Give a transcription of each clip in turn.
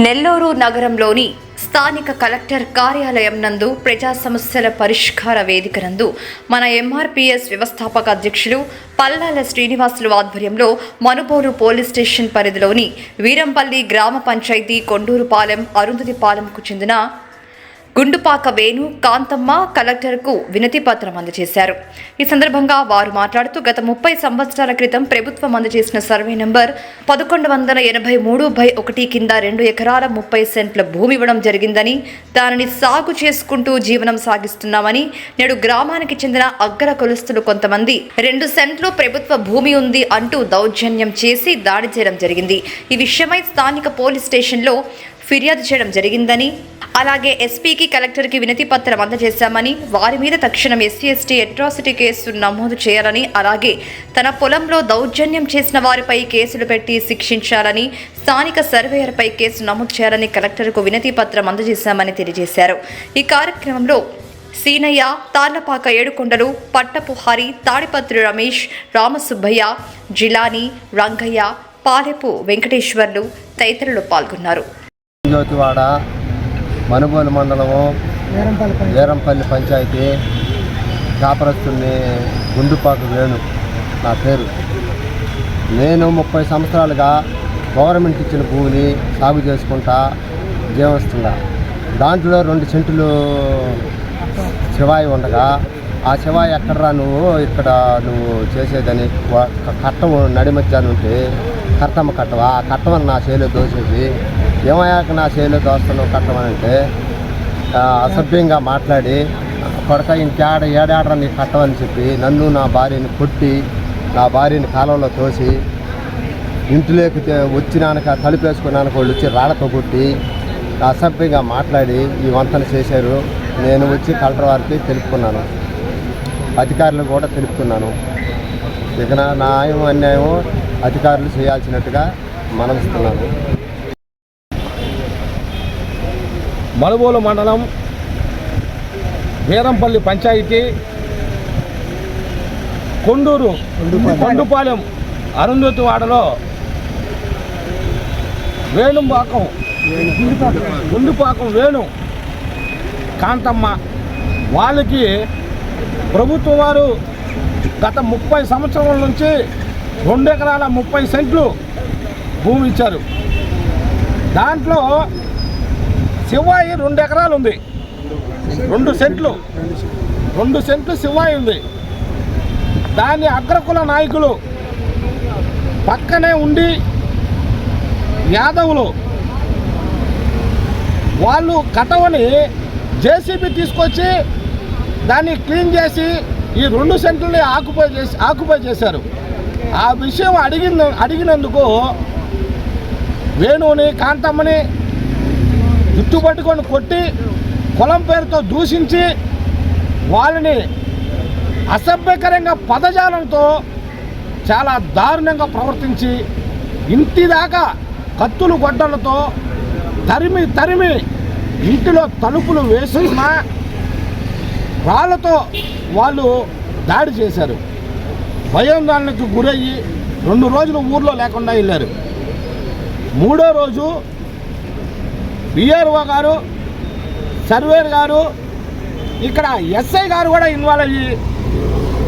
నెల్లూరు నగరంలోని స్థానిక కలెక్టర్ కార్యాలయం నందు ప్రజా సమస్యల పరిష్కార వేదిక నందు మన ఎంఆర్పిఎస్ వ్యవస్థాపక అధ్యక్షులు పల్లాల శ్రీనివాసులు ఆధ్వర్యంలో మనుబోలు పోలీస్ స్టేషన్ పరిధిలోని వీరంపల్లి గ్రామ పంచాయతీ కొండూరుపాలెం అరుంధతిపాలెంకు చెందిన గుండుపాక వేణు కాంతమ్మ కలెక్టర్కు వినతి పత్రం అందజేశారు. ఈ సందర్భంగా వారు మాట్లాడుతూ గత ముప్పై సంవత్సరాల క్రితం ప్రభుత్వం అందజేసిన సర్వే నంబర్ పదకొండు వందల ఎనభై మూడు బై ఒకటి కింద రెండు ఎకరాల ముప్పై సెంట్ల భూమి ఇవ్వడం జరిగిందని దానిని సాగు చేసుకుంటూ జీవనం సాగిస్తున్నామని నేడు గ్రామానికి చెందిన అగ్ర కొలుస్తులు కొంతమంది రెండు సెంట్లు ప్రభుత్వ భూమి ఉంది అంటూ దౌర్జన్యం చేసి దాడి చేయడం జరిగింది. ఈ విషయమై స్థానిక పోలీస్ స్టేషన్లో ఫిర్యాదు చేయడం జరిగిందని అలాగే ఎస్పీకి కలెక్టర్కి వినతి పత్రం అందజేశామని వారి మీద తక్షణం ఎస్సీ ఎస్టీ అట్రాసిటీ కేసు నమోదు చేయాలని అలాగే తన పొలంలో దౌర్జన్యం చేసిన వారిపై కేసులు పెట్టి శిక్షించాలని స్థానిక సర్వేయర్పై కేసు నమోదు చేయాలని కలెక్టర్కు వినతి పత్రం అందజేశామని తెలియజేశారు. ఈ కార్యక్రమంలో సీనయ్య తాళ్ళపాక ఏడుకొండలు పట్టపు హరి తాడిపత్రి రమేష్ రామసుబ్బయ్య జిలాని రంగయ్య పాలెపు వెంకటేశ్వర్లు తదితరులు పాల్గొన్నారు. జ్యోతివాడ మనుగోలు మండలము వీరంపల్లి పంచాయతీ కాపరస్తుని గుండుపాకు వేణు నా పేరు. నేను ముప్పై సంవత్సరాలుగా గవర్నమెంట్ ఇచ్చిన భూమిని సాగు చేసుకుంటా జీవనిస్తున్నా. దాంట్లో రెండు సెంటులు శివాయి ఉండగా ఆ శివాయి ఎక్కడరా నువ్వు? ఇక్కడ నువ్వు చేసేదని వా- కట్టం నడి మధ్యాహ్నం ఉంటే కట్టమ్మ కట్టవా? ఆ కట్టమని నా చేలో దోసేసి ఏమయ్యాక నా చేతిలో దోస్తున్నావు కట్టమనంటే అసభ్యంగా మాట్లాడి కొడక ఇంకేడ ఏడాడరా నీకు కట్టమని చెప్పి నన్ను నా భార్యని కొట్టి నా భార్యని కాలంలో తోసి ఇంటిలోకి వచ్చినాక తలుపేసుకున్నాక వాళ్ళు వచ్చి రాళ్ళతో కొట్టి అసభ్యంగా మాట్లాడి ఈ వంతన చేశారు. నేను వచ్చి కలెక్టర్ వారికి తెలుపుకున్నాను. అధికారులు కూడా తెలుపుకున్నాను. ఇక నా న్యాయం అన్యాయం అధికారులు చేయాల్సినట్టుగా మనవిస్తున్నాను. మనుబోలు మండలం వీరంపల్లి పంచాయతీ కొండూరు కొండుపాలెం అరుంధతి వాడలో వేణుపాకం గుండుపాకం వేణు కాంతమ్మ. వాళ్ళకి ప్రభుత్వం వారు గత ముప్పై సంవత్సరాల నుంచి రెండు ఎకరాల ముప్పై సెంట్లు భూమి ఇచ్చారు. దాంట్లో శివాయి రెండు ఎకరాలు ఉంది. రెండు సెంట్లు. రెండు సెంట్లు శివాయి ఉంది. దాని అగ్రకుల నాయకులు పక్కనే ఉండి యాదవులు వాళ్ళు కటవని జేసీబీ తీసుకొచ్చి దాన్ని క్లీన్ చేసి ఈ రెండు సెంట్లని ఆకుపై చేసి ఆకుపై చేశారు. ఆ విషయం అడిగిన అడిగినందుకు వేణువుని కాంతమ్మని జుట్టు పట్టుకొని కొట్టి కులం పేరుతో దూషించి వాళ్ళని అసభ్యకరంగా పదజాలంతో చాలా దారుణంగా ప్రవర్తించి ఇంటిదాకా కత్తులు గొడ్డలతో తరిమి తరిమి ఇంటిలో తలుపులు వేసుకున్న రాళ్ళతో వాళ్ళు దాడి చేశారు. భయాందోళనకు గురయ్యి రెండు రోజులు ఊర్లో లేకుండా వెళ్ళారు. మూడో రోజు బిఆర్ఓ గారు సర్వేర్ గారు ఇక్కడ ఎస్ఐ గారు కూడా ఇన్వాల్వ్ అయ్యి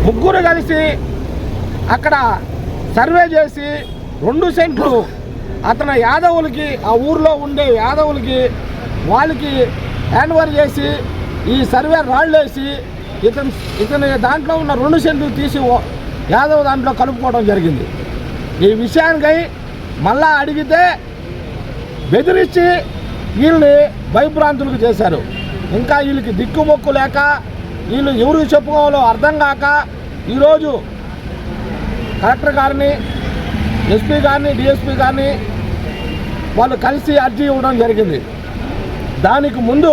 ముగ్గురు కలిసి అక్కడ సర్వే చేసి రెండు సెంట్లు అతను యాదవులకి ఆ ఊర్లో ఉండే యాదవులకి వాళ్ళకి హ్యాండ్ఓవర్ చేసి ఈ సర్వే రాళ్ళు వేసి ఇతను ఇతని దాంట్లో ఉన్న రెండు సెంట్లు తీసి ఓ- యాదవ్ దాంట్లో కలుపుకోవడం జరిగింది. ఈ విషయానికై మళ్ళా అడిగితే బెదిరించి వీళ్ళని భయభ్రాంతులకు చేశారు. ఇంకా వీళ్ళకి దిక్కుమొక్కు లేక వీళ్ళు ఎవరికి చెప్పుకోవాలో అర్థం కాక ఈరోజు కలెక్టర్ గారిని ఎస్పీ గారిని డిఎస్పీ గారిని వాళ్ళు కలిసి అర్జీ ఇవ్వడం జరిగింది. దానికి ముందు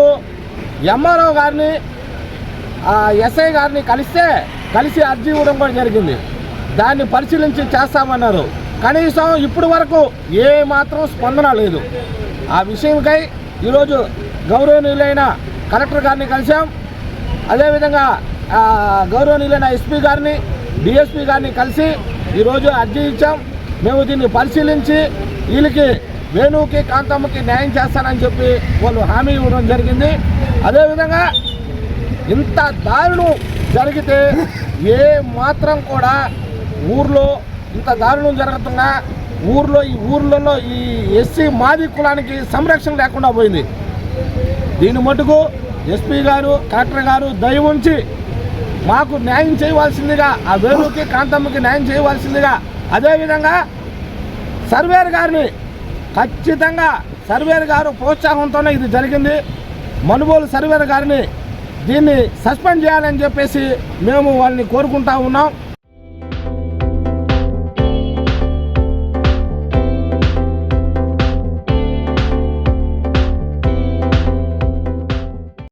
ఎంఆర్ఓ గారిని ఆ, ఎస్ఐ గారిని కలిస్తే కలిసి అర్జీ ఇవ్వడం కూడా జరిగింది. దాన్ని పరిశీలించి చేస్తామన్నారు. కనీసం ఇప్పటి వరకు ఏ మాత్రం స్పందన లేదు. ఆ విషయంకై ఈరోజు గౌరవనీయులైన కలెక్టర్ గారిని కలిసాం అదేవిధంగా గౌరవనీయులైన ఎస్పీ గారిని డిఎస్పీ గారిని కలిసి ఈరోజు అర్జీ ఇచ్చాం. మేము దీన్ని పరిశీలించి వీళ్ళకి వేణుకి కాంతమ్మకి న్యాయం చేస్తానని చెప్పి వాళ్ళు హామీ ఇవ్వడం జరిగింది. అదేవిధంగా ఇంత దారుణం జరిగితే ఏ మాత్రం కూడా ఊర్లో ఇంత దారుణం జరుగుతున్నా ఊర్లో ఈ ఊర్లలో ఈ ఎస్సీ మాది కులానికి సంరక్షణ లేకుండా పోయింది. దీని మటుకు ఎస్పీ గారు కలెక్టర్ గారు దయ ఉంచి మాకు న్యాయం చేయవలసిందిగా ఆ వేణుకి కాంతమ్మకి న్యాయం చేయవలసిందిగా అదేవిధంగా సర్వేర్ గారిని ఖచ్చితంగా సర్వేర్ గారు ప్రోత్సాహంతోనే ఇది జరిగింది. మనుబోలు సర్వేర్ గారిని దీన్ని సస్పెండ్ చేయాలని చెప్పేసి మేము వాళ్ళని కోరుకుంటా ఉన్నాం.